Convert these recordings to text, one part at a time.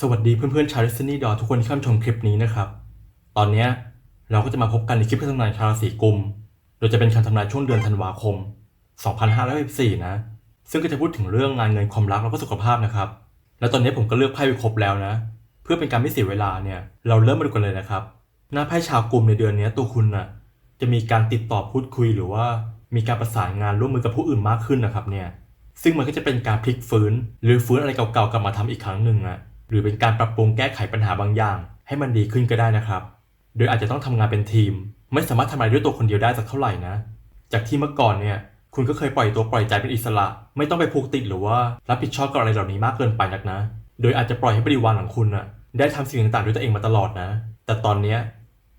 สวัสดีเพื่อนๆชาวดิสนีย์ดอทุกคนที่เข้าชมคลิปนี้นะครับ ตอนนี้เราก็จะมาพบกันในคลิปการทำนายชาวราศีกุม โดยจะเป็นคำทำนายช่วงเดือนธันวาคม 2564นะ ซึ่งก็จะพูดถึงเรื่องงานเงินความรักแล้วก็สุขภาพนะครับ แล้วตอนนี้ผมก็เลือกไพ่ไปครบแล้วนะ เพื่อเป็นการไม่เสียเวลาเนี่ยเราเริ่มมาดูกันเลยนะครับ หน้าไพ่ชาวกุมในเดือนนี้ตัวคุณน่ะจะมีการติดต่อพูดคุยหรือว่ามีการประสานงานร่วมมือกับผู้อื่นมากขึ้นนะครับเนี่ย ซึ่งมันก็จะเป็นการพลิกฟื้น หรือฟื้นอะไรเก่าๆกลับมาทำอีกครั้งหนึ่งอะ หรือเป็นการปรับปรุงแก้ไขปัญหาบางอย่าง ให้มันดีขึ้นก็ได้นะครับ โดยอาจจะต้องทำงานเป็นทีม ไม่สามารถทำอะไรด้วยตัวคนเดียวได้สักเท่าไหร่นะ จากที่เมื่อก่อนเนี่ยคุณก็เคยปล่อยตัวปล่อยใจเป็นอิสระ ไม่ต้องไปผูกติดหรือว่ารับผิดชอบกับอะไรเหล่านี้มากเกินไปนักนะ โดยอาจจะปล่อยให้บริวารของคุณน่ะได้ทำสิ่งต่างๆด้วยตัวเองมาตลอดนะ แต่ตอนเนี้ย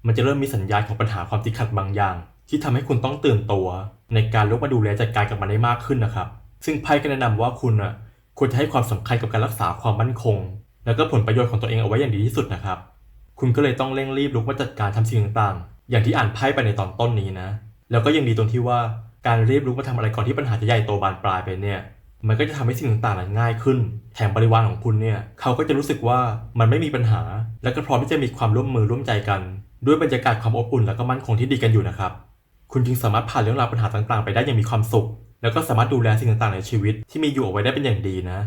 มันจะเริ่มมีสัญญาณของปัญหาความติดขัดบางอย่าง ที่ทำให้คุณต้องตื่นตัว ในการลุกมาดูแลจัดการกับมันได้มากขึ้นนะครับ ซึ่งไพ่ก็แนะนำว่าคุณอะควรจะให้ความสำคัญกับการรักษาความมั่นคง แล้วก็ผลประโยชน์ของตัวเองเอาไว้อย่างดีที่สุดนะครับ คุณก็เลยต้องเร่งรีบลุกมาจัดการทำสิ่งต่างๆ อย่างที่อ่านไพ่ไปในตอนต้นนี้นะ แล้วก็ยังดีตรงที่ว่าการรีบลุกมาทำอะไรก่อนที่ปัญหาจะใหญ่โตบานปลายไปเนี่ย มันก็จะทำให้สิ่งต่างๆนั้นง่ายขึ้น แถมบริวารของคุณเนี่ยเขาก็จะรู้สึกว่ามันไม่มีปัญหา และก็พร้อมที่จะมีความร่วมมือร่วมใจกัน ด้วยบรรยากาศความอบอุ่นและก็มั่นคงที่ดีกันอยู่นะครับ คุณจึงสามารถผ่านเรื่องราวปัญหาต่างๆ ไปได้อย่างมีความสุข แล้วก็สามารถดูแลสิ่งต่างๆ ในชีวิตที่มีอยู่เอาไว้ได้เป็นอย่างดีนะ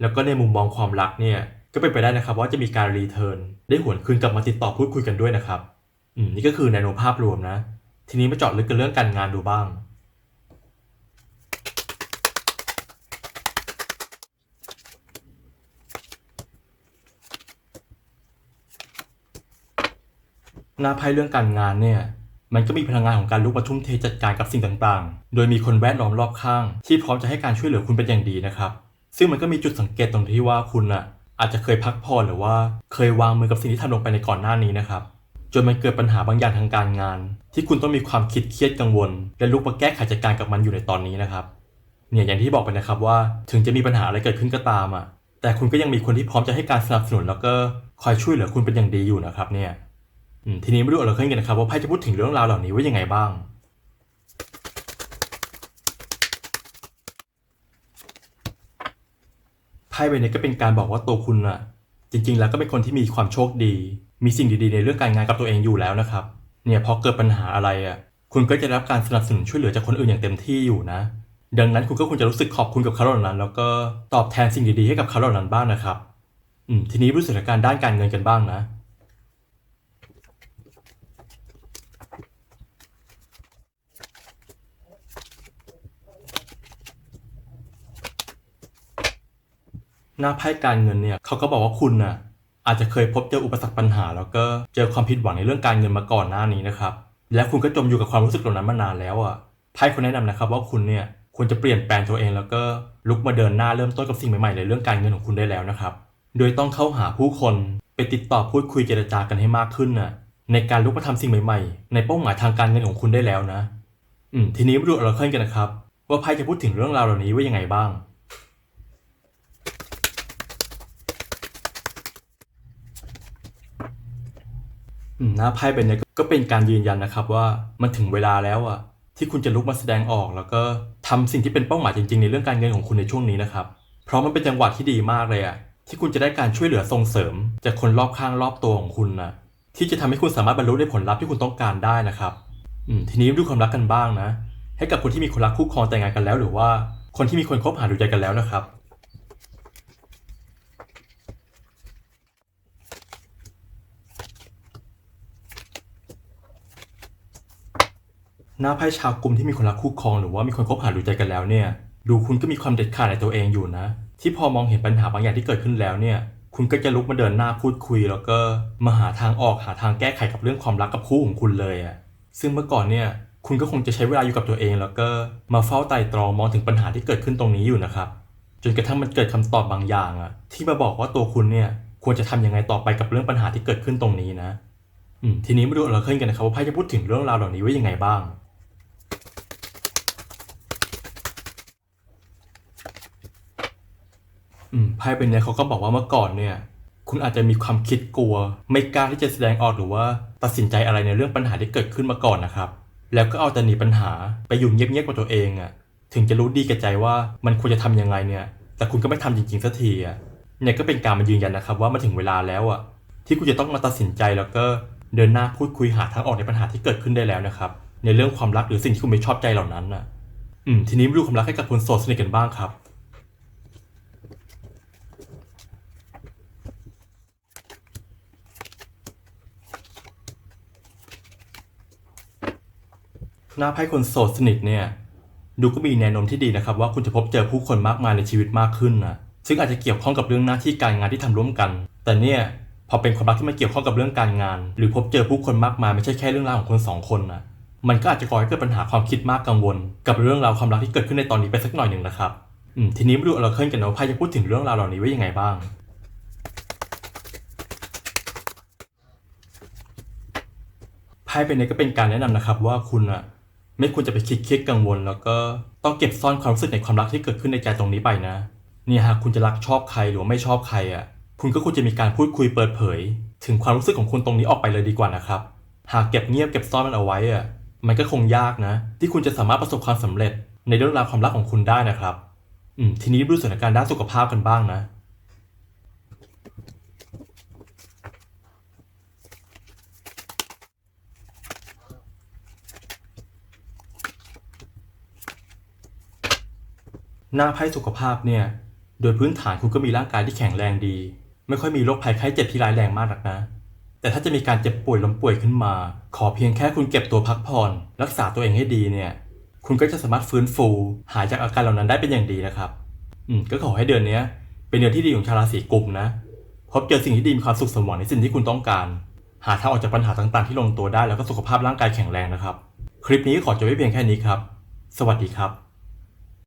แล้วก็ในมุมมองความรักเนี่ย ก็เป็นไปได้นะครับว่าจะมีการรีเทิร์นได้หวนคืนกลับมาติดต่อพูดคุยกันด้วยนะครับอืมนี่ก็คือในโนภาพรวมนะ ทีนี้มาเจาะลึกกันเรื่องการงานดูบ้าง หน้าไพ่เรื่องการงานเนี่ยมันก็มีพลังงานของการลุกมาทุ่มเทจัดการกับสิ่งต่างๆ โดยมีคนแวดล้อมรอบข้าง ที่พร้อมจะให้การช่วยเหลือคุณเป็นอย่างดีนะครับ ซึ่งมันก็มีจุดสังเกตตรงที่ว่าคุณอะ อาจจะเคยพักผ่อนหรือว่าเคยวางมือกับสิ่งที่ทำลงไปในก่อนหน้านี้นะครับ จนมันเกิดปัญหาบางอย่างทางการงาน ที่คุณต้องมีความคิดเครียดกังวล และลุกมาแก้ไขจัดการกับมันอยู่ในตอนนี้นะครับ เนี่ยอย่างที่บอกไปนะครับว่าถึงจะมีปัญหาอะไรเกิดขึ้นก็ตามอะแต่คุณก็ยังมีคนที่พร้อมจะให้การสนับสนุน แล้วก็คอยช่วยเหลือคุณเป็นอย่างดีอยู่นะครับเนี่ยทีนี้มาดูเราเคยกันนะครับว่าไพ่จะพูดถึงเรื่องราวเหล่านี้ว่ายังไงบ้าง พ่ใบนี้ก็เป็นการบอกว่าตัวคุณอะจริง ๆ แล้วก็เป็นคนที่มีความโชคดี มีสิ่งดีๆ ในเรื่องการงานกับตัวเองอยู่แล้วนะครับ เนี่ยพอเกิดปัญหาอะไรอะคุณก็จะรับการสนับสนุนช่วยเหลือจากคนอื่นอย่างเต็มที่อยู่นะ ดังนั้นคุณก็ควรจะรู้สึกขอบคุณกับเขาเหล่านั้น แล้วก็ตอบแทนสิ่งดีๆให้กับเขาเหล่านั้นบ้างนะครับ อืมทีนี้รู้สถานการณ์ด้านการเงินกันบ้างนะ หน้าไพ่การเงินเนี่ยเขาก็บอกว่าคุณน่ะอาจจะเคยพบเจออุปสรรคปัญหา แล้วก็เจอความผิดหวังในเรื่องการเงินมาก่อนหน้านี้นะครับ และคุณก็จมอยู่กับความรู้สึกเหล่านั้นมานานแล้วอะไพ่คนแนะนำนะครับว่าคุณเนี่ยควรจะเปลี่ยนแปลงตัวเองแล้วก็ลุกมาเดินหน้าเริ่มต้นกับสิ่งใหม่ๆในเรื่องการเงินของคุณได้แล้วนะครับ โดยต้องเข้าหาผู้คนไปติดต่อพูดคุยเจรจากันให้มากขึ้นน่ะในการลุกมาทำสิ่งใหม่ๆ ในเป้าหมายทางการเงินของคุณได้แล้วนะ อืมทีนี้มาดูเราเคลื่อนกันนะครับ ว่าไพ่จะพูดถึงเรื่องราวเหล่านี้ว่ายังไงบ้าง หน้าไพ่เป็นเนี่ยก็เป็นการยืนยันนะครับว่ามันถึงเวลาแล้วอะที่คุณจะลุกมาแสดงออก แล้วก็ทำสิ่งที่เป็นเป้าหมายจริงๆ ในเรื่องการเงินของคุณในช่วงนี้นะครับเพราะมันเป็นจังหวะที่ดีมากเลยอะที่คุณจะได้การช่วยเหลือส่งเสริม จากคนรอบข้างรอบตัวของคุณนะที่จะทำให้คุณสามารถบรรลุในผลลัพธ์ที่คุณต้องการได้นะครับอืมทีนี้ดูความรักกันบ้างนะ ให้กับคนที่มีคนรักคู่ครองแต่งงานกันแล้ว หรือว่าคนที่มีคนคบหาดูใจกันแล้วนะครับ หน้าไพ่ชาวกลุ่มที่มีคนรักคู่ครองหรือว่ามีคนคบหาดูใจกันแล้วเนี่ยดูคุณก็มีความเด็ดขาดในตัวเองอยู่นะ ที่พอมองเห็นปัญหาบางอย่างที่เกิดขึ้นแล้วเนี่ยคุณก็จะลุกมาเดินหน้าพูดคุย แล้วก็มาหาทางออกหาทางแก้ไขกับเรื่องความรักกับคู่ของคุณเลยอะซึ่งเมื่อก่อนเนี่ยคุณก็คงจะใช้เวลาอยู่กับตัวเอง แล้วก็มาเฝ้าไต่ตรองมองถึงปัญหาที่เกิดขึ้นตรงนี้อยู่นะครับจนกระทั่งมันเกิดคำตอบบางอย่างอะที่มาบอกว่าตัวคุณเนี่ยควรจะทำยังไงต่อไปกับเรื่องปัญหาที่เกิดขึ้นตรงนี้นะอืมทีนี้มาดูเราเคลื่อนกันนะครับว่าไพ่จะพูดถึงเรื่องราวเหล่านี้ว่ายังไงบ้าง อืมไพ่เป็นเนี่ยเขาก็บอกว่าเมื่อก่อนเนี่ย คุณอาจจะมีความคิดกลัว ไม่กล้าที่จะแสดงออกหรือว่า ตัดสินใจอะไรในเรื่องปัญหาที่เกิดขึ้นมาก่อนนะครับ แล้วก็เอาแต่หนีปัญหาไปอยู่เงียบๆกับตัวเองอะ่ะ ถึงจะรู้ดีกับใจว่ามันควรจะทำยังไงเนี่ย แต่คุณก็ไม่ทำจริงๆสักทีอะ่ะเนี่ยก็เป็นการมายืนยันนะครับว่ามาถึงเวลาแล้วอะ ที่คุณจะต้องมาตัดสินใจแล้วก็เดินหน้าพูดคุยหาทางออกในปัญหาที่เกิดขึ้นได้แล้วนะครับ ในเรื่องความรักหรือสิ่งที่คุณไม่ชอบใจเหล่านั้นน่ะ อืม ทีนี้มาดูความรักให้กับคนโสดสนิทกันบ้างครับ หน้าไพ่คนโสดสนิทเนี่ย ดูก็มีแนวโน้มที่ดีนะครับ ว่าคุณจะพบเจอผู้คนมากมายในชีวิตมากขึ้นนะซึ่งอาจจะเกี่ยวข้องกับเรื่องหน้าที่การงานที่ทำร่วมกัน แต่เนี่ยพอเป็นความรักที่มันเกี่ยวข้องกับเรื่องการงาน หรือพบเจอผู้คนมากมายไม่ใช่แค่เรื่องราวของคนสองคนนะมันก็อาจจะก่อให้เกิดปัญหาความคิดมากกังวล กับเรื่องราวความรักที่เกิดขึ้นในตอนนี้ไปสักหน่อยหนึ่งนะครับอืมทีนี้มาดูอราเคิลกันนะว่าไพ่จะพูดถึงเรื่องราวเหล่านี้ไว้ยังไงบ้างไพ่เป็นนี้ก็เป็นการแนะนำนะครับว่าคุณอะ ไม่ควรจะไปคิดเครียดกังวล แล้วก็ต้องเก็บซ่อนความรู้สึกในความรักที่เกิดขึ้นในใจตรงนี้ไปนะเนี่ยหากคุณจะรักชอบใครหรือไม่ชอบใครอะคุณก็ควรจะมีการพูดคุยเปิดเผย ถึงความรู้สึกของคุณตรงนี้ออกไปเลยดีกว่านะครับ หากเก็บเงียบเก็บซ่อนมันเอาไว้อะมันก็คงยากนะ ที่คุณจะสามารถประสบความสำเร็จในเรื่องราวความรักของคุณได้นะครับ อืมทีนี้ดูสถานการณ์ด้านสุขภาพกันบ้างนะ หน้าไพ่สุขภาพเนี่ย โดยพื้นฐานคุณก็มีร่างกายที่แข็งแรงดี ไม่ค่อยมีโรคภัยไข้เจ็บที่ร้ายแรงมากหรอกนะ แต่ถ้าจะมีการเจ็บป่วยล้มป่วยขึ้นมา ขอเพียงแค่คุณเก็บตัวพักผ่อน รักษาตัวเองให้ดีเนี่ย คุณก็จะสามารถฟื้นฟู หายจากอาการเหล่านั้นได้เป็นอย่างดีนะครับ อืม ก็ขอให้เดือนนี้เป็นเดือนที่ดีของชาวราศีกุมนะพบเจอสิ่งที่ดีมีความสุขสมหวังในสิ่งที่คุณต้องการ หาทางออกจากปัญหาต่างๆ ที่ลงตัวได้แล้วก็สุขภาพร่างกายแข็งแรงนะครับ คลิปนี้ขอจบไว้เพียงแค่นี้ครับ สวัสดีครับ